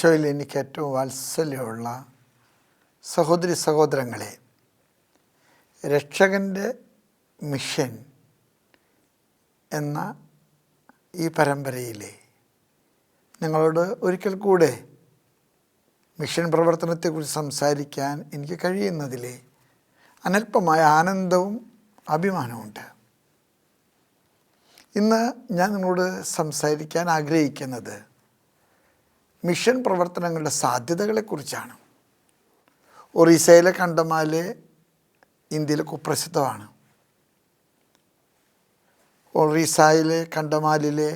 ഈശോയിൽ എനിക്ക് ഏറ്റവും വാത്സല്യമുള്ള സഹോദരി സഹോദരങ്ങളെ രക്ഷകന്റെ മിഷൻ എന്ന ഈ പരമ്പരയിലെ നിങ്ങളോട് ഒരിക്കൽ കൂടെ മിഷൻ പ്രവർത്തനത്തെക്കുറിച്ച് സംസാരിക്കാൻ എനിക്ക് കഴിയുന്നതിൽ അനൽപമായ ആനന്ദവും അഭിമാനവുമുണ്ട്. ഇന്ന് ഞാൻ നിങ്ങളോട് സംസാരിക്കാൻ ആഗ്രഹിക്കുന്നത് മിഷൻ പ്രവർത്തനങ്ങളുടെ സാധ്യതകളെക്കുറിച്ചാണ്. ഒറീസയിലെ കണ്ടമാൽ ഇന്ത്യയിൽ കുപ്രസിദ്ധമാണ്. ഒറീസയിലെ കണ്ടമാലിലെ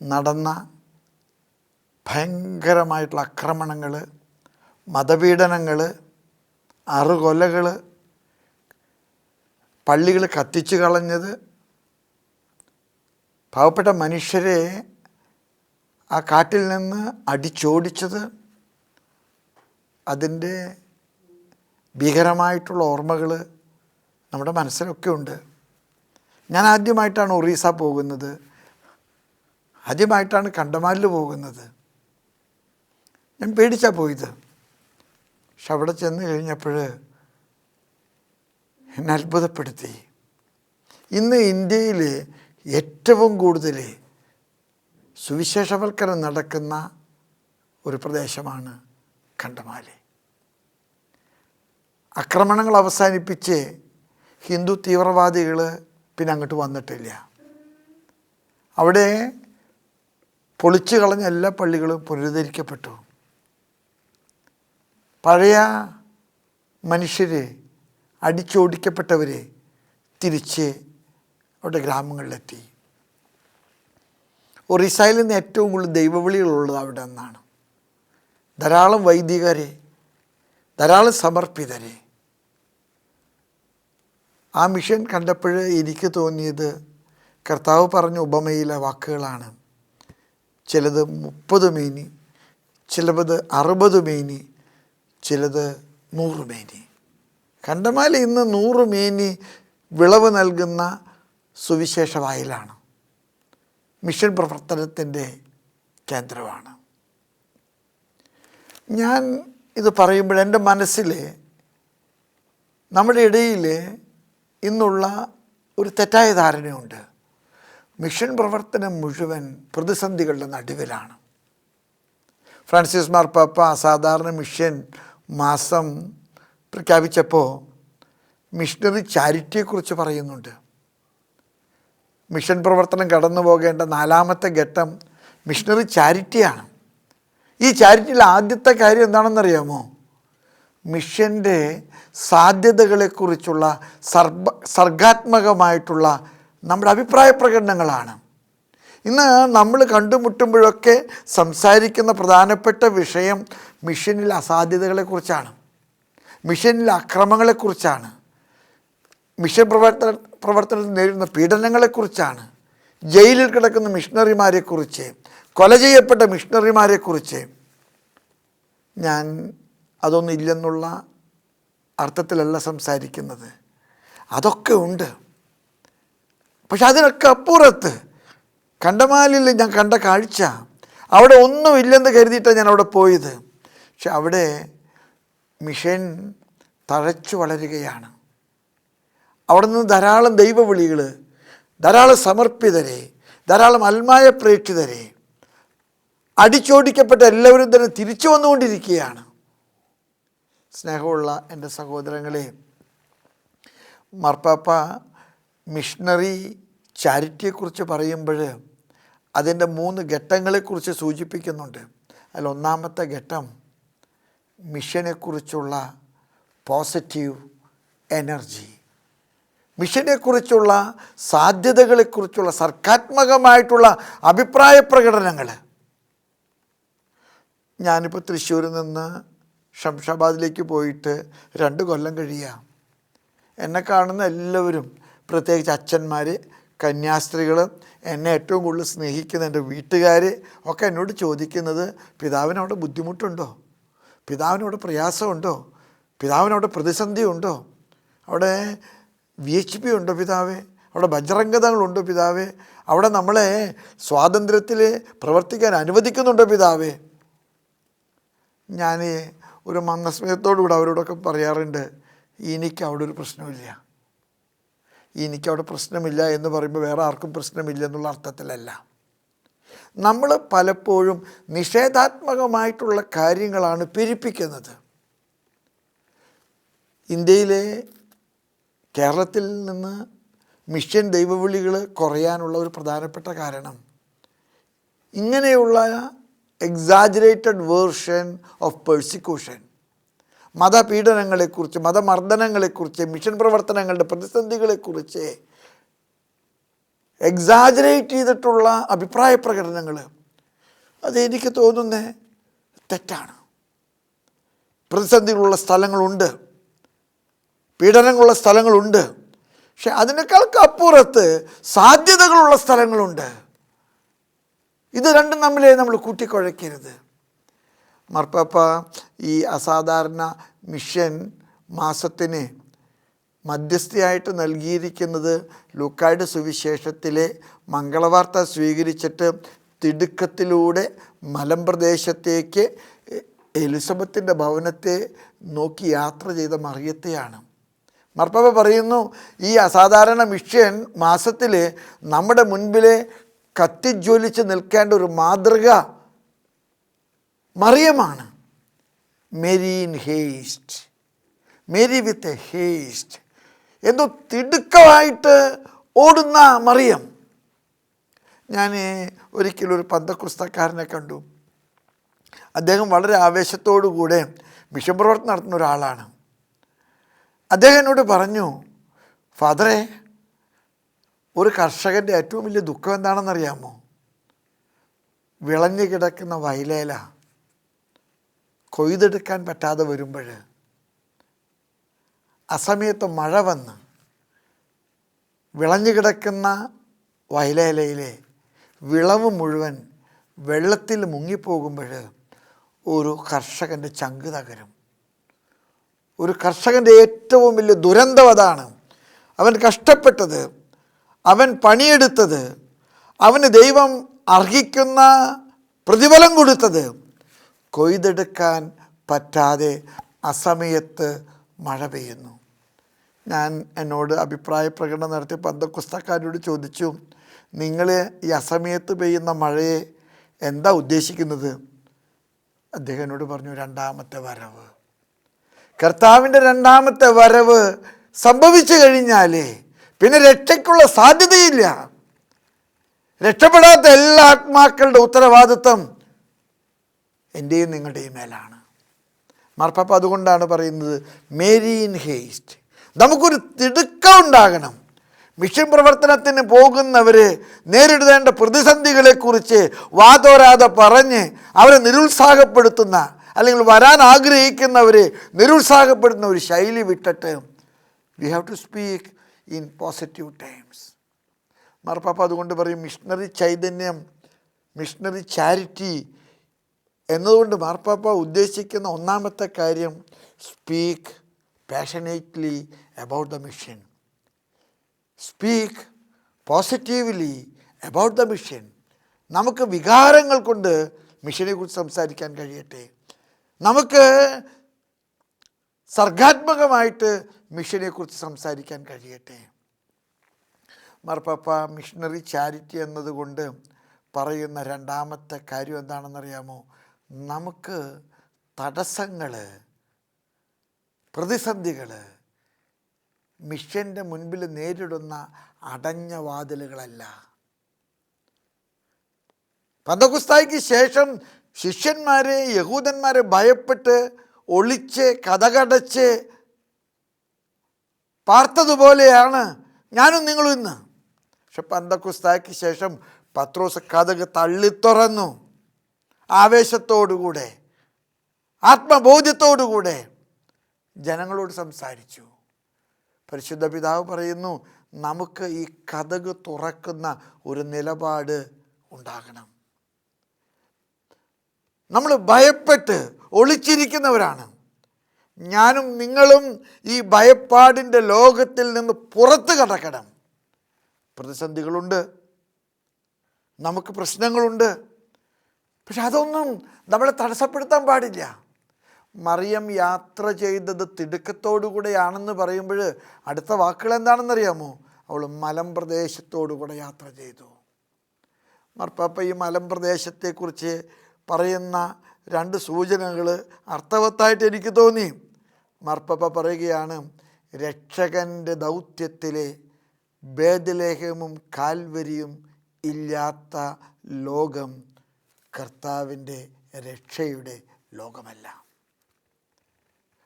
നടന്ന ഭയങ്കരമായിട്ടുള്ള ആക്രമണങ്ങൾ മതപീഡനങ്ങൾ അറുകൊലകൾ പള്ളികൾ കത്തിച്ചു കളഞ്ഞത് പാവപ്പെട്ട മനുഷ്യരെ ആ കാറ്റിൽ നിന്ന് അടിച്ചോടിച്ചത് അതിന്റെ ഭീകരമായിട്ടുള്ള ഓർമ്മകൾ നമ്മുടെ മനസ്സിലൊക്കെ ഉണ്ട്. ഞാൻ ആദ്യമായിട്ടാണ് ഒറീസ പോകുന്നത്. ആദ്യമായിട്ടാണ് കണ്ടമാലിൽ പോകുന്നത്. ഞാൻ പേടിച്ചാണ് പോയത്. പക്ഷെ അവിടെ ചെന്ന് കഴിഞ്ഞപ്പോൾ എന്നെ അത്ഭുതപ്പെടുത്തി. ഇന്ന് ഇന്ത്യയിൽ ഏറ്റവും കൂടുതൽ സുവിശേഷവൽക്കരണം നടക്കുന്ന ഒരു പ്രദേശമാണ് കണ്ടമാലി ആക്രമണങ്ങൾ അവസാനിപ്പിച്ച് ഹിന്ദു തീവ്രവാദികൾ പിന്നെ അങ്ങോട്ട് വന്നിട്ടില്ല. അവിടെ പൊളിച്ചു കളഞ്ഞ എല്ലാ പള്ളികളും പുനരുദ്ധരിക്കപ്പെട്ടു. പഴയ മനുഷ്യർ അടിച്ചോടിക്കപ്പെട്ടവർ തിരിച്ച് അവിടെ ഗ്രാമങ്ങളിലെത്തി. ഒറീസയിൽ നിന്ന് ഏറ്റവും കൂടുതൽ ദൈവവിളികളുള്ളത് അവിടെ നിന്നാണ് ധാരാളം വൈദികരെ ധാരാളം സമർപ്പിതരെ. ആ മിഷൻ കണ്ടപ്പോൾ എനിക്ക് തോന്നിയത് കർത്താവ് പറഞ്ഞ ഉപമയിലെ വാക്കുകളാണ്. ചിലത് മുപ്പത് മേനി ചിലത് അറുപത് മേനി ചിലത് നൂറ് മേനി. കണ്ടമാല ഇന്ന് നൂറ് മേനി വിളവ് നൽകുന്ന സുവിശേഷ വായിലാണ്. മിഷൻ പ്രവർത്തനത്തിന്റെ കേന്ദ്രമാണ്. ഞാൻ ഇത് പറയുമ്പോൾ എന്റെ മനസ്സിൽ നമ്മുടെ ഇടയിൽ ഇന്നുള്ള ഒരു തെറ്റായ ധാരണയുണ്ട്. മിഷൻ പ്രവർത്തനം മുഴുവൻ പ്രതിസന്ധികളുടെ നടുവിലാണ്. ഫ്രാൻസിസ് മാർപ്പാപ്പ സാധാരണ മിഷൻ മാസം പ്രഖ്യാപിച്ചപ്പോൾ മിഷണറി ചാരിറ്റിയെക്കുറിച്ച് പറയുന്നുണ്ട്. മിഷൻ പ്രവർത്തനം കടന്നു പോകേണ്ട നാലാമത്തെ ഘട്ടം മിഷണറി ചാരിറ്റിയാണ്. ഈ ചാരിറ്റിയിൽ ആദ്യത്തെ കാര്യം എന്താണെന്നറിയാമോ? മിഷന്റെ സാധ്യതകളെക്കുറിച്ചുള്ള സർബ സർഗാത്മകമായിട്ടുള്ള നമ്മുടെ അഭിപ്രായ പ്രകടനങ്ങളാണ്. ഇന്ന് നമ്മൾ കണ്ടുമുട്ടുമ്പോഴൊക്കെ സംസാരിക്കുന്ന പ്രധാനപ്പെട്ട വിഷയം മിഷനിൽ അസാധ്യതകളെക്കുറിച്ചാണ്. മിഷനിൽ അക്രമങ്ങളെക്കുറിച്ചാണ്. മിഷൻ പ്രവർത്തന പ്രവർത്തനത്തിൽ നേരിടുന്ന പീഡനങ്ങളെക്കുറിച്ചാണ്. ജയിലിൽ കിടക്കുന്ന മിഷണറിമാരെക്കുറിച്ച് കൊല ചെയ്യപ്പെട്ട മിഷണറിമാരെക്കുറിച്ച് ഞാൻ അതൊന്നുമില്ലെന്നുള്ള അർത്ഥത്തിലല്ല സംസാരിക്കുന്നത്. അതൊക്കെ ഉണ്ട്. പക്ഷെ അതിനൊക്കെ അപ്പുറത്ത് കണ്ടമാലിൽ ഞാൻ കണ്ട കാഴ്ച. അവിടെ ഒന്നുമില്ലെന്ന് കരുതിയിട്ടാണ് ഞാൻ അവിടെ പോയത്. പക്ഷെ അവിടെ മിഷൻ തഴച്ചു വളരുകയാണ്. അവിടെ നിന്ന് ധാരാളം ദൈവവിളികൾ ധാരാളം സമർപ്പിതരെ ധാരാളം അൽമായ പ്രേക്ഷിതരെ അടിച്ചോടിക്കപ്പെട്ട എല്ലാവരും തന്നെ തിരിച്ചു വന്നുകൊണ്ടിരിക്കുകയാണ്. സ്നേഹമുള്ള എന്റെ സഹോദരങ്ങളെ മാർപ്പാപ്പ മിഷണറി ചാരിറ്റിയെക്കുറിച്ച് പറയുമ്പോൾ അതിന്റെ മൂന്ന് ഘട്ടങ്ങളെക്കുറിച്ച് സൂചിപ്പിക്കുന്നുണ്ട്. അതിൽ ഒന്നാമത്തെ ഘട്ടം മിഷനെക്കുറിച്ചുള്ള പോസിറ്റീവ് എനർജി. മിഷനെക്കുറിച്ചുള്ള സാധ്യതകളെക്കുറിച്ചുള്ള സർക്കാത്മകമായിട്ടുള്ള അഭിപ്രായ പ്രകടനങ്ങൾ. ഞാനിപ്പോൾ തൃശ്ശൂരിൽ നിന്ന് ഷംഷാബാദിലേക്ക് പോയിട്ട് രണ്ട് കൊല്ലം കഴിയുക എന്നെ കാണുന്ന എല്ലാവരും പ്രത്യേകിച്ച് അച്ഛന്മാർ കന്യാസ്ത്രീകൾ എന്നെ ഏറ്റവും കൂടുതൽ സ്നേഹിക്കുന്ന എന്റെ വീട്ടുകാർ ഒക്കെ എന്നോട് ചോദിക്കുന്നത് പിതാവിനവിടെ ബുദ്ധിമുട്ടുണ്ടോ? പിതാവിനവിടെ പ്രയാസമുണ്ടോ? പിതാവിനവിടെ പ്രതിസന്ധിയുണ്ടോ? അവിടെ വി എച്ച് പി ഉണ്ടോ പിതാവേ. അവിടെ ബജ്രംഗതകളുണ്ടോ പിതാവേ. അവിടെ നമ്മളെ സ്വാതന്ത്ര്യത്തിൽ പ്രവർത്തിക്കാൻ അനുവദിക്കുന്നുണ്ടോ പിതാവേ. ഞാൻ ഒരു മന്ദസ്മയത്തോടുകൂടെ അവരോടൊക്കെ പറയാറുണ്ട് എനിക്ക് അവിടെ ഒരു പ്രശ്നമില്ല എനിക്കവിടെ പ്രശ്നമില്ല എന്ന് പറയുമ്പോൾ വേറെ ആർക്കും പ്രശ്നമില്ല എന്നുള്ള അർത്ഥത്തിലല്ല. നമ്മൾ പലപ്പോഴും നിഷേധാത്മകമായിട്ടുള്ള കാര്യങ്ങളാണ് പെരുപ്പിക്കുന്നത്. ഇന്ത്യയിലെ കേരളത്തിൽ നിന്ന് മിഷൻ ദൈവവിളികൾ കുറയാനുള്ള ഒരു പ്രധാനപ്പെട്ട കാരണം. ഇങ്ങനെയുള്ള എക്സാജറേറ്റഡ് വേർഷൻ ഓഫ് പേഴ്സിക്യൂഷൻ മതപീഡനങ്ങളെക്കുറിച്ച് മതമർദ്ദനങ്ങളെക്കുറിച്ച് മിഷൻ പ്രവർത്തനങ്ങളുടെ പ്രതിസന്ധികളെക്കുറിച്ച് എക്സാജറേറ്റ് ചെയ്തിട്ടുള്ള അഭിപ്രായ പ്രകടനങ്ങൾ അതെനിക്ക് തോന്നുന്നത് തെറ്റാണ്. പ്രതിസന്ധികളുള്ള സ്ഥലങ്ങളുണ്ട്. പീഡനങ്ങളുള്ള സ്ഥലങ്ങളുണ്ട്. പക്ഷെ അതിനേക്കാൾക്ക് അപ്പുറത്ത് സാധ്യതകളുള്ള സ്ഥലങ്ങളുണ്ട്. ഇത് രണ്ടും തമ്മിലേ നമ്മൾ കൂട്ടിക്കുഴയ്ക്കരുത്. മാർപ്പാപ്പ ഈ അസാധാരണ മിഷൻ മാസത്തിന് മധ്യസ്ഥയായിട്ട് നൽകിയിരിക്കുന്നത് ലൂക്കായുടെ സുവിശേഷത്തിലെ മംഗളവാർത്ത സ്വീകരിച്ചിട്ട് തിടുക്കത്തിലൂടെ മലമ്പ്രദേശത്തേക്ക് എലിസബത്തിന്റെ ഭവനത്തെ നോക്കി യാത്ര ചെയ്ത മറിയത്തെയാണ്. മർപ്പാപ്പ പറയുന്നു ഈ അസാധാരണ മിഷൻ മാസത്തിൽ നമ്മുടെ മുൻപിലെ കത്തിജ്വലിച്ച് നിൽക്കേണ്ട ഒരു മാതൃക മറിയമാണ്. Mary in haste Mary with a haste എന്തോ തിടുക്കമായിട്ട് ഓടുന്ന മറിയം. ഞാൻ ഒരിക്കലും ഒരു പന്തക്കുസ്തക്കാരനെ കണ്ടു. അദ്ദേഹം വളരെ ആവേശത്തോടു കൂടെ മിഷൻ പ്രവർത്തനം നടത്തുന്ന ഒരാളാണ്. അദ്ദേഹം എന്നോട് പറഞ്ഞു ഫാദറെ ഒരു കർഷകന്റെ ഏറ്റവും വലിയ ദുഃഖം എന്താണെന്നറിയാമോ? വിളഞ്ഞു കിടക്കുന്ന വയലേല കൊയ്തെടുക്കാൻ പറ്റാതെ വരുമ്പോൾ അസമയത്ത് മഴ വന്ന് വിളഞ്ഞു കിടക്കുന്ന വയലേലയിലെ വിളവ് മുഴുവൻ വെള്ളത്തിൽ മുങ്ങിപ്പോകുമ്പോൾ ഒരു കർഷകന്റെ ചങ്ക് തകരും. ഒരു കർഷകന്റെ ഏറ്റവും വലിയ ദുരന്തം അതാണ്. അവൻ കഷ്ടപ്പെട്ടത് അവൻ പണിയെടുത്തത് അവന് ദൈവം അർഹിക്കുന്ന പ്രതിഫലം കൊടുത്തത് കൊയ്തെടുക്കാൻ പറ്റാതെ അസമയത്ത് മഴ പെയ്യുന്നു. ഞാൻ എന്നോട് അഭിപ്രായ പ്രകടനം നടത്തിയ പന്തക്കുസ്തക്കാരോട് ചോദിച്ചു നിങ്ങൾ ഈ അസമയത്ത് പെയ്യുന്ന മഴയെ എന്താ ഉദ്ദേശിക്കുന്നത്? അദ്ദേഹം എന്നോട് പറഞ്ഞു രണ്ടാമത്തെ വരവ്. കർത്താവിന്റെ രണ്ടാമത്തെ വരവ് സംഭവിച്ചു കഴിഞ്ഞാൽ പിന്നെ രക്ഷയ്ക്കുള്ള സാധ്യതയില്ല. രക്ഷപ്പെടാത്ത എല്ലാ ആത്മാക്കളുടെ ഉത്തരവാദിത്വം എന്റെയും നിങ്ങളുടെയും മേലാണ്. മാർപ്പാപ്പ അതുകൊണ്ടാണ് പറയുന്നത് മേരി ഇൻ ഹേസ്റ്റ്. നമുക്കൊരു തിടുക്കം ഉണ്ടാകണം. മിഷൻ പ്രവർത്തനത്തിന് പോകുന്നവർ നേരിടേണ്ട പ്രതിസന്ധികളെക്കുറിച്ച് വാതോരാതെ പറഞ്ഞ് അവരെ നിരുത്സാഹപ്പെടുത്തുന്ന അല്ലെങ്കിൽ വരാൻ ആഗ്രഹിക്കുന്നവരെ നിരുത്സാഹപ്പെടുന്ന ഒരു ശൈലി വിട്ടിട്ട് we have to speak in positive times മാർപ്പാപ്പ അതുകൊണ്ട് പറയും മിഷണറി ചൈതന്യം മിഷണറി ചാരിറ്റി എന്നതുകൊണ്ട് മാർപ്പാപ്പ ഉദ്ദേശിക്കുന്ന ഒന്നാമത്തെ കാര്യം speak passionately about the mission speak positively about the mission നമുക്ക് വികാരങ്ങൾ കൊണ്ട് മിഷനെക്കുറിച്ച് സംസാരിക്കാൻ കഴിയട്ടെ. നമുക്ക് സർഗാത്മകമായിട്ട് മിഷനെക്കുറിച്ച് സംസാരിക്കാൻ കഴിയട്ടെ. മാർപ്പാപ്പ മിഷണറി ചാരിറ്റി എന്നതുകൊണ്ട് പറയുന്ന രണ്ടാമത്തെ കാര്യം എന്താണെന്നറിയാമോ? നമുക്ക് തടസ്സങ്ങൾ പ്രതിസന്ധികൾ മിഷന്റെ മുൻപിൽ നേരിടുന്ന അടഞ്ഞ വാതിലുകളല്ല. പന്തകുസ്തായിക്ക് ശേഷം ശിഷ്യന്മാരെ യഹൂദന്മാരെ ഭയപ്പെട്ട് ഒളിച്ച് കഥകടച്ച് പാർത്തതുപോലെയാണ് ഞാനും നിങ്ങളും ഇന്ന്. പക്ഷെ പന്തക്കുസ്തായ്ക്ക് ശേഷം പത്രോസ് കഥക് തള്ളിത്തുറന്നു. ആവേശത്തോടുകൂടെ ആത്മബോധ്യത്തോടുകൂടെ ജനങ്ങളോട് സംസാരിച്ചു. പരിശുദ്ധ പിതാവ് പറയുന്നു നമുക്ക് ഈ കഥക് തുറക്കുന്ന ഒരു നിലപാട് ഉണ്ടാകണം. നമ്മൾ ഭയപ്പെട്ട് ഒളിച്ചിരിക്കുന്നവരാണ്. ഞാനും നിങ്ങളും ഈ ഭയപ്പാടിന്റെ ലോകത്തിൽ നിന്ന് പുറത്ത് കടക്കണം. പ്രതിസന്ധികളുണ്ട്. നമുക്ക് പ്രശ്നങ്ങളുണ്ട്. പക്ഷെ അതൊന്നും നമ്മളെ തടസ്സപ്പെടുത്താൻ പാടില്ല. മറിയം യാത്ര ചെയ്തത് തിടുക്കത്തോടു കൂടെയാണെന്ന് പറയുമ്പോൾ അടുത്ത വാക്കുകൾ എന്താണെന്നറിയാമോ? അവൾ മലമ്പ്രദേശത്തോടു കൂടെ യാത്ര ചെയ്തു. മർപ്പാപ്പ ഈ മലമ്പ്രദേശത്തെക്കുറിച്ച് പറയുന്ന രണ്ട് സൂചനകൾ അർത്ഥവത്തായിട്ട് എനിക്ക് തോന്നി. മർപ്പപ്പ പറയുകയാണ് രക്ഷകന്റെ ദൗത്യത്തിലെ ഭേദലേഹമും കാൽവരിയും ഇല്ലാത്ത ലോകം കർത്താവിന്റെ രക്ഷയുടെ ലോകമല്ല.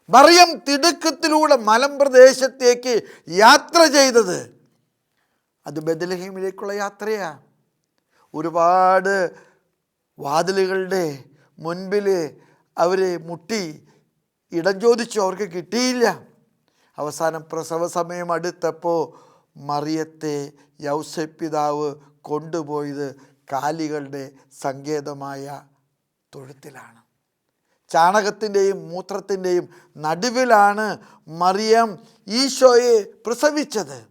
മറിയം തിടുക്കത്തിലൂടെ മലമ്പ്രദേശത്തേക്ക് യാത്ര ചെയ്തത് അത് ബദലഹീമിലേക്കുള്ള യാത്രയാണ് ഒരുപാട് വാതിലുകളുടെ മുൻപിൽ അവരെ മുട്ടി ഇടം ചോദിച്ചു അവർക്ക് കിട്ടിയില്ല. അവസാനം പ്രസവ സമയം അടുത്തപ്പോൾ മറിയത്തെ യൗസപിതാവ് കൊണ്ടുപോയത് കാലികളുടെ സങ്കേതമായ തൊഴുത്തിലാണ്. ചാണകത്തിന്റെയും മൂത്രത്തിന്റെയും നടുവിലാണ് മറിയം ഈശോയെ പ്രസവിച്ചത്.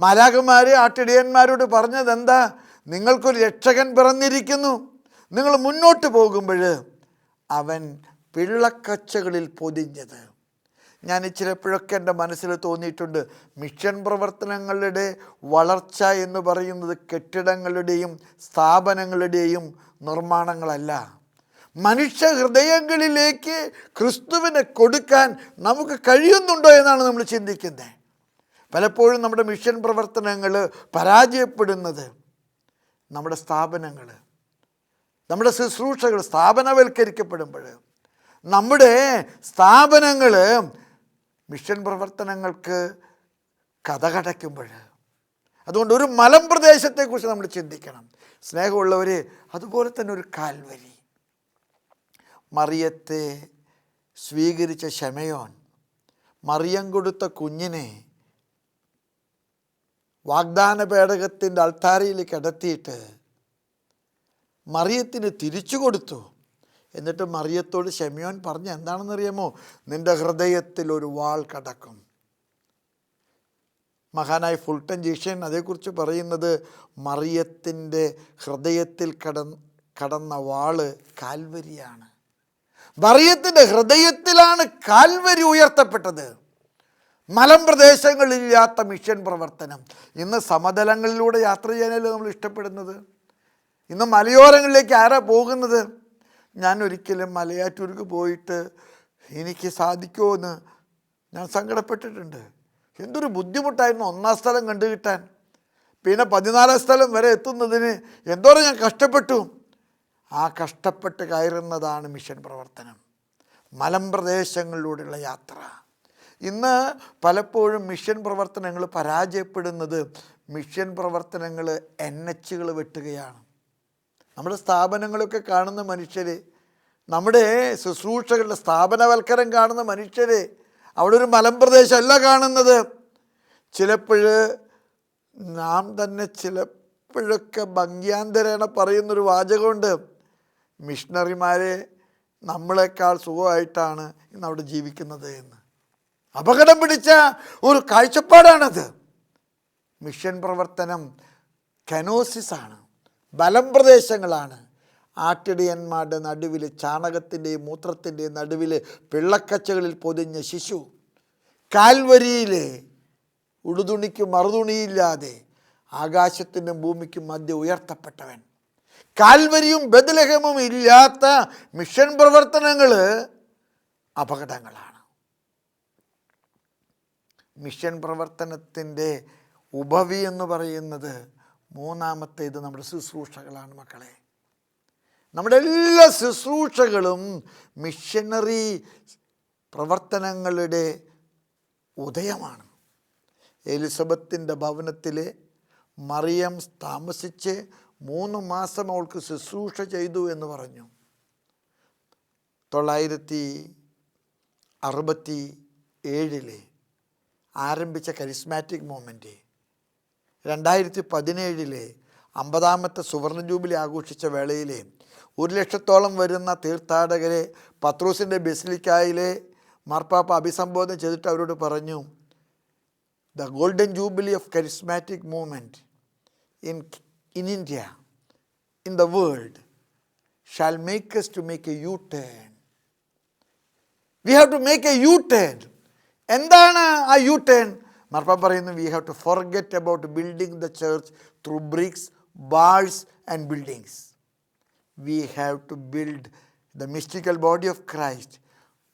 മാലാകന്മാരെ ആട്ടിടിയന്മാരോട് പറഞ്ഞത് എന്താ നിങ്ങൾക്കൊരു രക്ഷകൻ പിറന്നിരിക്കുന്നു. നിങ്ങൾ മുന്നോട്ട് പോകുമ്പോൾ അവൻ പിള്ളക്കച്ചകളിൽ പൊതിഞ്ഞത്. ഞാൻ ചിലപ്പോഴൊക്കെ എന്റെ മനസ്സിൽ തോന്നിയിട്ടുണ്ട് മിഷൻ പ്രവർത്തനങ്ങളുടെ വളർച്ച എന്ന് പറയുന്നത് കെട്ടിടങ്ങളുടെയും സ്ഥാപനങ്ങളുടെയും നിർമ്മാണങ്ങളല്ല. മനുഷ്യ ഹൃദയങ്ങളിലേക്ക് ക്രിസ്തുവിനെ കൊടുക്കാൻ നമുക്ക് കഴിയുന്നുണ്ടോ എന്നാണ് നമ്മൾ ചിന്തിക്കുന്നത്. പലപ്പോഴും നമ്മുടെ മിഷൻ പ്രവർത്തനങ്ങൾ പരാജയപ്പെടുന്നത് നമ്മുടെ സ്ഥാപനങ്ങൾ. നമ്മുടെ ശുശ്രൂഷകൾ സ്ഥാപനവൽക്കരിക്കപ്പെടുമ്പോൾ നമ്മുടെ സ്ഥാപനങ്ങൾ മിഷൻ പ്രവർത്തനങ്ങൾക്ക് കഥകടയ്ക്കുമ്പോൾ അതുകൊണ്ട് ഒരു മലം പ്രദേശത്തെക്കുറിച്ച് നമ്മൾ ചിന്തിക്കണം. സ്നേഹമുള്ളവർ അതുപോലെ തന്നെ ഒരു കാൽവരി. മറിയത്തെ സ്വീകരിച്ച ഷമയോൻ മറിയം കൊടുത്ത കുഞ്ഞിനെ വാഗ്ദാന പേടകത്തിന്റെ അൾത്താരയിൽ കിടത്തിയിട്ട് മറിയത്തിന് തിരിച്ചു കൊടുത്തു. എന്നിട്ട് മറിയത്തോട് ഷെമിയോൻ പറഞ്ഞ എന്താണെന്നറിയാമോ? നിന്റെ ഹൃദയത്തിൽ ഒരു വാൾ കടക്കും. മഹാനായ ഫുൾട്ടൻ ജീഷൻ അതേക്കുറിച്ച് പറയുന്നത് മറിയത്തിന്റെ ഹൃദയത്തിൽ കട കടന്ന വാൾ കാൽവരിയാണ്. മറിയത്തിന്റെ ഹൃദയത്തിലാണ് കാൽവരി ഉയർത്തപ്പെട്ടത്. മലമ്പ്രദേശങ്ങളില്ലാത്ത മിഷൻ പ്രവർത്തനം. ഇന്ന് സമതലങ്ങളിലൂടെ യാത്ര ചെയ്യാനല്ലേ നമ്മൾ ഇഷ്ടപ്പെടുന്നത്? ഇന്ന് മലയോരങ്ങളിലേക്ക് ആരാ പോകുന്നത്? ഞാൻ ഒരിക്കലും മലയാറ്റൂർക്ക് പോയിട്ട് എനിക്ക് സാധിക്കുമോ എന്ന് ഞാൻ സങ്കടപ്പെട്ടിട്ടുണ്ട്. എന്തൊരു ബുദ്ധിമുട്ടായിരുന്നു ഒന്നാം സ്ഥലം കണ്ടു കിട്ടാൻ. പിന്നെ പതിനാലാം സ്ഥലം വരെ എത്തുന്നതിന് എന്തോരം ഞാൻ കഷ്ടപ്പെട്ടു. ആ കഷ്ടപ്പെട്ട് കയറുന്നതാണ് മിഷൻ പ്രവർത്തനം. മലമ്പ്രദേശങ്ങളിലൂടെയുള്ള യാത്ര. ഇന്ന് പലപ്പോഴും മിഷൻ പ്രവർത്തനങ്ങൾ പരാജയപ്പെടുന്നത് മിഷൻ പ്രവർത്തനങ്ങൾ എൻ എച്ചുകൾ വെട്ടുകയാണ്. നമ്മുടെ സ്ഥാപനങ്ങളൊക്കെ കാണുന്ന മനുഷ്യർ നമ്മുടെ ശുശ്രൂഷകളുടെ സ്ഥാപനവൽക്കരം കാണുന്ന മനുഷ്യർ അവിടെ ഒരു മലമ്പ്രദേശമല്ല കാണുന്നത്. ചിലപ്പോൾ നാം തന്നെ ചിലപ്പോഴൊക്കെ ഭംഗ്യാന്തരേണ പറയുന്നൊരു വാചകമുണ്ട്. മിഷണറിമാരെ നമ്മളെക്കാൾ സുഖമായിട്ടാണ് ഇന്ന് അവിടെ ജീവിക്കുന്നത് എന്ന്. അപകടം പിടിച്ച ഒരു കാഴ്ചപ്പാടാണത്. മിഷൻ പ്രവർത്തനം കനോസിസാണ്. ബലം പ്രദേശങ്ങളാണ്. ആട്ടിടിയന്മാരുടെ നടുവിൽ ചാണകത്തിന്റെയും മൂത്രത്തിന്റെയും നടുവിൽ പിള്ളക്കച്ചകളിൽ പൊതിഞ്ഞ ശിശു. കാൽവരിയിൽ ഉടുതുണിക്ക് മറുതുണിയില്ലാതെ ആകാശത്തിനും ഭൂമിക്കും മധ്യ ഉയർത്തപ്പെട്ടവൻ. കാൽവരിയും ബദലഹമും ഇല്ലാത്ത മിഷൻ പ്രവർത്തനങ്ങൾ അപകടങ്ങളാണ്. മിഷൻ പ്രവർത്തനത്തിന്റെ ഉപവി എന്ന് പറയുന്നത് മൂന്നാമത്തേത് നമ്മുടെ ശുശ്രൂഷകളാണ് മക്കളെ. നമ്മുടെ എല്ലാ ശുശ്രൂഷകളും മിഷനറി പ്രവർത്തനങ്ങളുടെ ഉദയമാണ്. എലിസബത്തിന്റെ ഭവനത്തിൽ മറിയം താമസിച്ച് മൂന്ന് മാസം അവൾക്ക് ശുശ്രൂഷ ചെയ്തു എന്ന് പറഞ്ഞു. തൊള്ളായിരത്തി അറുപത്തി ഏഴിലെ ആരംഭിച്ച കരിസ്മാറ്റിക് മൂമെന്റ് രണ്ടായിരത്തി പതിനേഴിലെ അമ്പതാമത്തെ സുവർണ ജൂബിലി ആഘോഷിച്ച വേളയിലെ ഒരു ലക്ഷത്തോളം വരുന്ന തീർത്ഥാടകരെ പത്രൂസിന്റെ ബെസിലിക്കായിലെ മാർപ്പാപ്പ അഭിസംബോധന ചെയ്തിട്ട് അവരോട് പറഞ്ഞു the golden jubilee of charismatic movement in in India in the world shall make us to make a U turn. We have to make a U turn. എന്താണ് ആ യു ടേൺ? മർപ്പ പറയുന്നു we have to forget about building the church through bricks walls and buildings we have to build the mystical body of Christ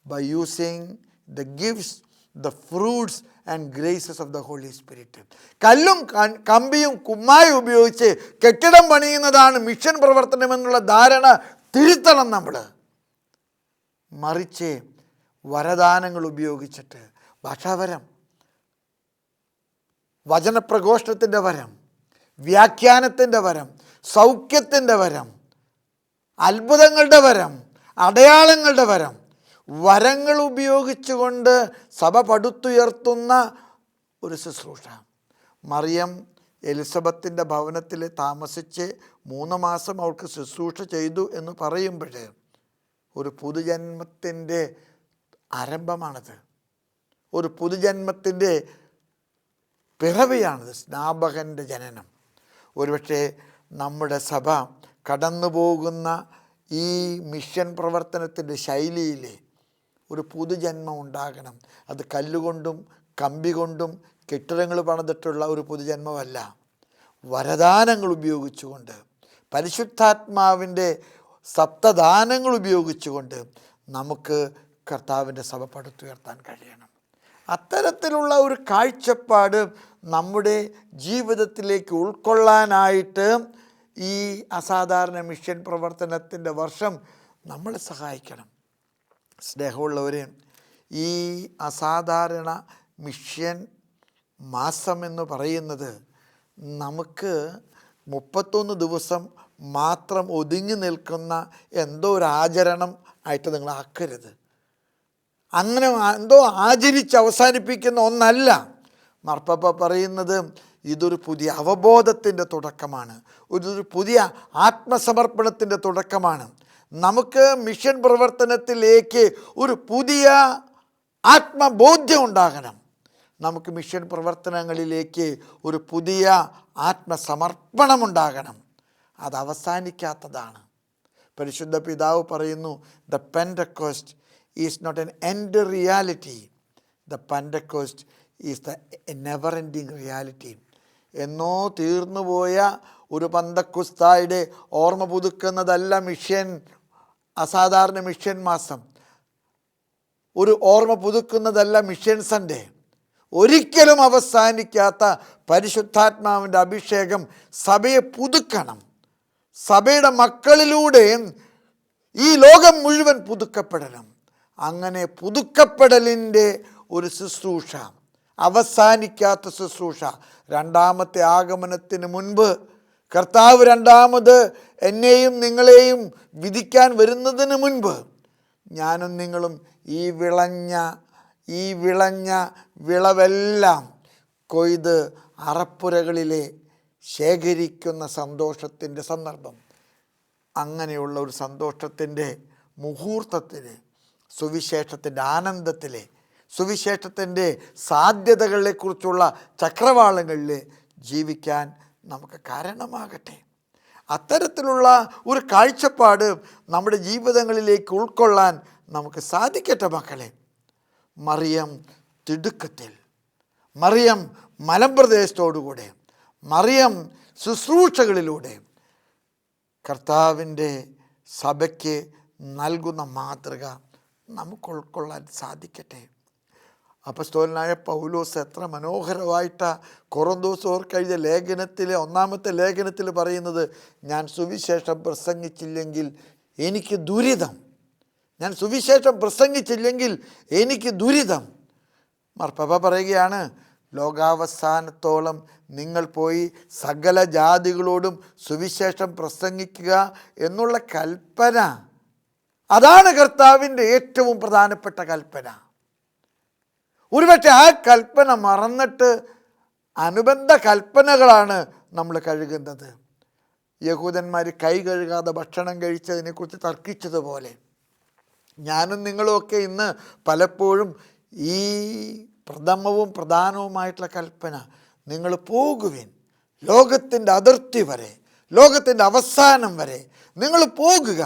by using the gifts the fruits and graces of the holy spirit കല്ലും കമ്പിയും കുമ്മായും ഉപയോഗിച്ച് കെട്ടിടം പണിയുന്നതാണ് mission പ്രവർത്തനമെന്നുള്ള ധാരണ തിരുത്തണം നമ്മൾ മറിച്ച് വരദാനങ്ങൾ ഉപയോഗിച്ചിട്ട് ഭാഷാവരം വചനപ്രഘോഷണത്തിന്റെ വരം വ്യാഖ്യാനത്തിന്റെ വരം സൗഖ്യത്തിന്റെ വരം അത്ഭുതങ്ങളുടെ വരം അടയാളങ്ങളുടെ വരം വരങ്ങൾ ഉപയോഗിച്ചുകൊണ്ട് സഭ പടുത്തുയർത്തുന്ന ഒരു ശുശ്രൂഷ. മറിയം എലിസബത്തിന്റെ ഭവനത്തിൽ താമസിച്ച് മൂന്ന് മാസം അവൾക്ക് ശുശ്രൂഷ ചെയ്തു എന്ന് പറയുമ്പോൾ ഒരു പുതുജന്മത്തിന്റെ ആരംഭമാണത്. ഒരു പുതുജന്മത്തിന്റെ പിറവിയാണിത് സ്നാപകന്റെ ജനനം. ഒരുപക്ഷെ നമ്മുടെ സഭ കടന്നു പോകുന്ന ഈ മിഷൻ പ്രവർത്തനത്തിന്റെ ശൈലിയിൽ ഒരു പുതുജന്മം ഉണ്ടാകണം. അത് കല്ലുകൊണ്ടും കമ്പി കൊണ്ടും കെട്ടിടങ്ങൾ പണിതിട്ടുള്ള ഒരു പുതുജന്മമല്ല. വരദാനങ്ങൾ ഉപയോഗിച്ചുകൊണ്ട് പരിശുദ്ധാത്മാവിന്റെ സപ്തദാനങ്ങൾ ഉപയോഗിച്ചുകൊണ്ട് നമുക്ക് കർത്താവിന്റെ സഭ പടുത്തുയർത്താൻ കഴിയണം. അത്തരത്തിലുള്ള ഒരു കാഴ്ചപ്പാട് നമ്മുടെ ജീവിതത്തിലേക്ക് ഉൾക്കൊള്ളാനായിട്ട് ഈ അസാധാരണ മിഷൻ പ്രവർത്തനത്തിന്റെ വർഷം നമ്മളെ സഹായിക്കണം. സ്നേഹമുള്ളവരെ ഈ അസാധാരണ മിഷൻ മാസം എന്ന് പറയുന്നത് നമുക്ക് മുപ്പത്തൊന്ന് ദിവസം മാത്രം ഒതുങ്ങി നിൽക്കുന്ന എന്തോ ഒരു ആചരണം ആയിട്ട് നിങ്ങൾ ആക്കരുത്. അങ്ങനെ എന്തോ ആചരിച്ച് അവസാനിപ്പിക്കുന്ന ഒന്നല്ല. മാർപ്പാപ്പ പറയുന്നത് ഇതൊരു പുതിയ അവബോധത്തിന്റെ തുടക്കമാണ്. ഒരു പുതിയ ആത്മസമർപ്പണത്തിന്റെ തുടക്കമാണ്. നമുക്ക് മിഷൻ പ്രവർത്തനത്തിലേക്ക് ഒരു പുതിയ ആത്മബോധ്യം ഉണ്ടാകണം നമുക്ക് മിഷൻ പ്രവർത്തനങ്ങളിലേക്ക് ഒരു പുതിയ ആത്മസമർപ്പണം ഉണ്ടാകണം അത് അവസാനിക്കാത്തതാണ്. പരിശുദ്ധ പിതാവ് പറയുന്നു the Pentecost is not an end reality the Pentecost is the never ending reality എന്നോ തീർന്നുപോയ ഒരു പന്തക്കുസ്തായുടെ ഓർമ്മ പുതുക്കുന്നതല്ല മിഷൻ അസാധാരണ മിഷൻ മാസം. ഒരു ഓർമ്മ പുതുക്കുന്നതല്ല മിഷൻ സൺഡേ. ഒരിക്കലും അവസാനിക്കാത്ത പരിശുദ്ധാത്മാവിന്റെ അഭിഷേകം സഭയെ പുതുക്കണം. സഭയുടെ മക്കളിലൂടെ ഈ ലോകം മുഴുവൻ പുതുക്കപ്പെടണം. അങ്ങനെ പുതുക്കപ്പെടലിന്റെ ഒരു ശുശ്രൂഷ അവസാനിക്കാത്ത ശുശ്രൂഷ. രണ്ടാമത്തെ ആഗമനത്തിന് മുൻപ് കർത്താവ് രണ്ടാമത് എന്നെയും നിങ്ങളെയും വിധിക്കാൻ വരുന്നതിന് മുൻപ് ഞാനും നിങ്ങളും ഈ വിളഞ്ഞ ഈ വിളഞ്ഞ വിളവെല്ലാം കൊയ്ത് അറപ്പുരകളിലെ ശേഖരിക്കുന്ന സന്തോഷത്തിന്റെ സന്ദർഭം. അങ്ങനെയുള്ള ഒരു സന്തോഷത്തിന്റെ മുഹൂർത്തത്തിൽ സുവിശേഷത്തിന്റെ ആനന്ദത്തിലെ സുവിശേഷത്തിന്റെ സാധ്യതകളെക്കുറിച്ചുള്ള ചക്രവാളങ്ങളിൽ ജീവിക്കാൻ നമുക്ക് കാരണമാകട്ടെ. അത്തരത്തിലുള്ള ഒരു കാഴ്ചപ്പാട് നമ്മുടെ ജീവിതങ്ങളിലേക്ക് ഉൾക്കൊള്ളാൻ നമുക്ക് സാധിക്കട്ടെ മക്കളെ. മറിയം തിടുക്കത്തിൽ മറിയം മലമ്പ്രദേശത്തോടുകൂടെ മറിയം ശുശ്രൂഷകളിലൂടെ കർത്താവിന്റെ സഭയ്ക്ക് നൽകുന്ന മാതൃക നമുക്ക് ഉൾക്കൊള്ളാൻ സാധിക്കട്ടെ. അപ്പസ്തോലനായ പൗലോസ് എത്ര മനോഹരമായിട്ട് കഴിഞ്ഞ ലേഖനത്തിലെ ഒന്നാമത്തെ ലേഖനത്തിൽ പറയുന്നത് ഞാൻ സുവിശേഷം പ്രസംഗിച്ചില്ലെങ്കിൽ എനിക്ക് ദുരിതം. ഞാൻ സുവിശേഷം പ്രസംഗിച്ചില്ലെങ്കിൽ എനിക്ക് ദുരിതം. മർപ്പപ്പ പറയുകയാണ് ലോകാവസാനത്തോളം നിങ്ങൾ പോയി സകല ജാതികളോടും സുവിശേഷം പ്രസംഗിക്കുക എന്നുള്ള കൽപ്പന അതാണ് കർത്താവിന്റെ ഏറ്റവും പ്രധാനപ്പെട്ട കൽപ്പന. ഒരുപക്ഷെ ആ കൽപ്പന മറന്നിട്ട് അനുബന്ധ കൽപ്പനകളാണ് നമ്മൾ കഴുകുന്നത്. യഹൂദന്മാർ കൈ കഴുകാതെ ഭക്ഷണം കഴിച്ചതിനെക്കുറിച്ച് തർക്കിച്ചതുപോലെ. ഞാനും നിങ്ങളുമൊക്കെ ഇന്ന് പലപ്പോഴും ഈ പ്രഥമവും പ്രധാനവുമായിട്ടുള്ള കൽപ്പന നിങ്ങൾ പോകുവിൻ ലോകത്തിന്റെ അതിർത്തി വരെ ലോകത്തിന്റെ അവസാനം വരെ നിങ്ങൾ പോകുക.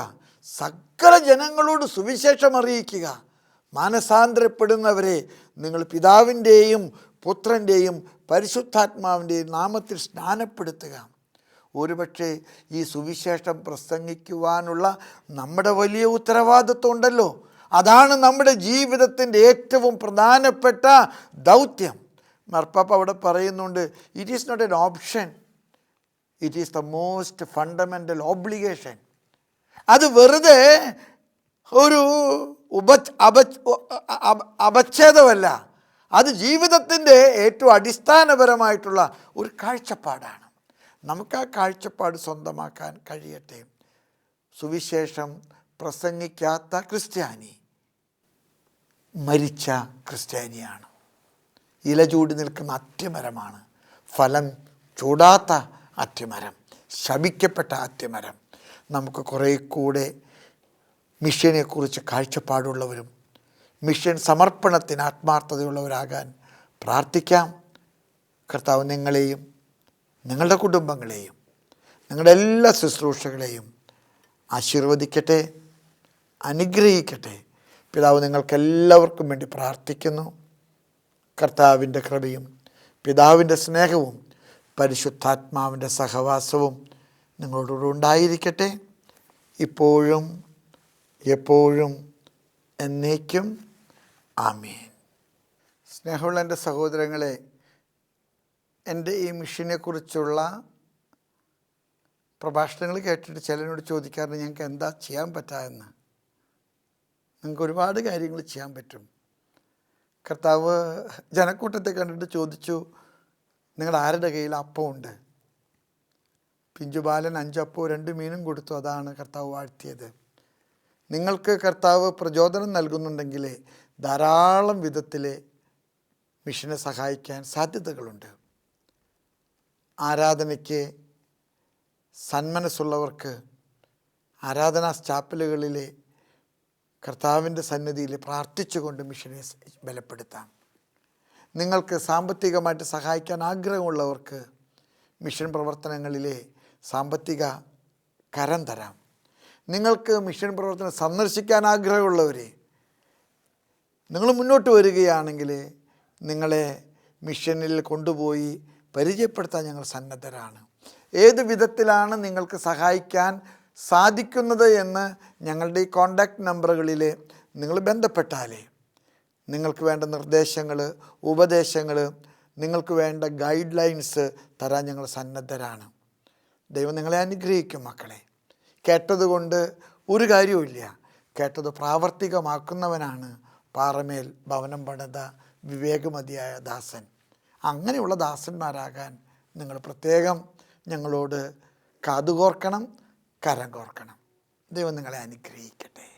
സകല ജനങ്ങളോട് സുവിശേഷം അറിയിക്കുക. മാനസാന്തരപ്പെടുന്നവരെ നിങ്ങൾ പിതാവിന്റെയും പുത്രന്റെയും പരിശുദ്ധാത്മാവിന്റെയും നാമത്തിൽ സ്നാനപ്പെടുത്തുക. ഒരുപക്ഷെ ഈ സുവിശേഷം പ്രസംഗിക്കുവാനുള്ള നമ്മുടെ വലിയ ഉത്തരവാദിത്വം ഉണ്ടല്ലോ അതാണ് നമ്മുടെ ജീവിതത്തിന്റെ ഏറ്റവും പ്രധാനപ്പെട്ട ദൗത്യം. മർപ്പാപ്പ അവിടെ പറയുന്നുണ്ട് it is not an option it is the most fundamental obligation അത് വെറുതെ ഒരു ഉപ അപ അപ- അപച്ഛേദമല്ല. അത് ജീവിതത്തിന്റെ ഏറ്റവും അടിസ്ഥാനപരമായിട്ടുള്ള ഒരു കാഴ്ചപ്പാടാണ്. നമുക്ക് ആ കാഴ്ചപ്പാട് സ്വന്തമാക്കാൻ കഴിയട്ടെ. സുവിശേഷം പ്രസംഗിക്കാത്ത ക്രിസ്ത്യാനി മരിച്ച ക്രിസ്ത്യാനിയാണ്. ഇല ചൂടി നിൽക്കുന്ന അറ്റമരമാണ് ഫലം ചൂടാത്ത അറ്റമരം ശപിക്കപ്പെട്ട അത്തിമരം. നമുക്ക് കുറേ കൂടെ മിഷനെക്കുറിച്ച് കാഴ്ചപ്പാടുള്ളവരും മിഷൻ സമർപ്പണത്തിന് ആത്മാർത്ഥതയുള്ളവരാകാൻ പ്രാർത്ഥിക്കാം. കർത്താവ് നിങ്ങളെയും നിങ്ങളുടെ കുടുംബങ്ങളെയും നിങ്ങളുടെ എല്ലാ ശുശ്രൂഷകളെയും ആശീർവദിക്കട്ടെ അനുഗ്രഹിക്കട്ടെ. പിതാവ് നിങ്ങൾക്കെല്ലാവർക്കും വേണ്ടി പ്രാർത്ഥിക്കുന്നു. കർത്താവിന്റെ കൃപയും പിതാവിന്റെ സ്നേഹവും പരിശുദ്ധാത്മാവിന്റെ സഹവാസവും നിങ്ങളോടുകൂടെ ഉണ്ടായിരിക്കട്ടെ. ഇപ്പോഴും എപ്പോഴും എന്നേക്കും ആമീൻ. സ്നേഹമുള്ള എന്റെ സഹോദരങ്ങളെ എന്റെ ഈ മിഷനെക്കുറിച്ചുള്ള പ്രഭാഷണങ്ങൾ കേട്ടിട്ട് ചിലനോട് ചോദിക്കാറുണ്ട് ഞങ്ങൾക്ക് എന്താ ചെയ്യാൻ പറ്റാമെന്ന് നിങ്ങൾക്ക് ഒരുപാട് കാര്യങ്ങൾ ചെയ്യാൻ പറ്റും. കർത്താവ് ജനക്കൂട്ടത്തെ കണ്ടിട്ട് ചോദിച്ചു നിങ്ങൾ ആരുടെ കയ്യിൽ അപ്പമുണ്ട്? പിഞ്ചുബാലൻ അഞ്ചപ്പോ രണ്ട് മീനും കൊടുത്തു അതാണ് കർത്താവ് വാഴ്ത്തിയത്. നിങ്ങൾക്ക് കർത്താവ് പ്രചോദനം നൽകുന്നുണ്ടെങ്കിൽ ധാരാളം വിധത്തിൽ മിഷനെ സഹായിക്കാൻ സാധ്യതകളുണ്ട്. ആരാധനയ്ക്ക് സന്മനസ്സുള്ളവർക്ക് ആരാധനാ സ്റ്റാപ്പലുകളിലെ കർത്താവിന്റെ സന്നിധിയിൽ പ്രാർത്ഥിച്ചുകൊണ്ട് മിഷനെ ബലപ്പെടുത്താം. നിങ്ങൾക്ക് സാമ്പത്തികമായിട്ട് സഹായിക്കാൻ ആഗ്രഹമുള്ളവർക്ക് മിഷൻ പ്രവർത്തനങ്ങളിലെ സാമ്പത്തിക കരം തരാം. നിങ്ങൾക്ക് മിഷൻ പ്രവർത്തനം സന്ദർശിക്കാൻ ആഗ്രഹമുള്ളവർ നിങ്ങൾ മുന്നോട്ട് വരികയാണെങ്കിൽ നിങ്ങളെ മിഷനിൽ കൊണ്ടുപോയി പരിചയപ്പെടുത്താൻ ഞങ്ങൾ സന്നദ്ധരാണ്. ഏത് വിധത്തിലാണ് നിങ്ങൾക്ക് സഹായിക്കാൻ സാധിക്കുന്നത് എന്ന് ഞങ്ങളുടെ ഈ കോണ്ടാക്ട് നമ്പറുകളിൽ നിങ്ങൾ ബന്ധപ്പെട്ടാലേ നിങ്ങൾക്ക് വേണ്ട നിർദ്ദേശങ്ങൾ ഉപദേശങ്ങൾ നിങ്ങൾക്ക് വേണ്ട ഗൈഡ് ലൈൻസ് തരാൻ ഞങ്ങൾ സന്നദ്ധരാണ്. ദൈവം നിങ്ങളെ അനുഗ്രഹിക്കും മക്കളെ. കേട്ടതുകൊണ്ട് ഒരു കാര്യവുമില്ല. കേട്ടത് പ്രാവർത്തികമാക്കുന്നവനാണ് പാറമേൽ ഭവനം പണിത വിവേകമതിയായ ദാസൻ. അങ്ങനെയുള്ള ദാസന്മാരാകാൻ നിങ്ങൾ പ്രത്യേകം ഞങ്ങളോട് കാതുകോർക്കണം കരം കോർക്കണം. ദൈവം നിങ്ങളെ അനുഗ്രഹിക്കട്ടെ.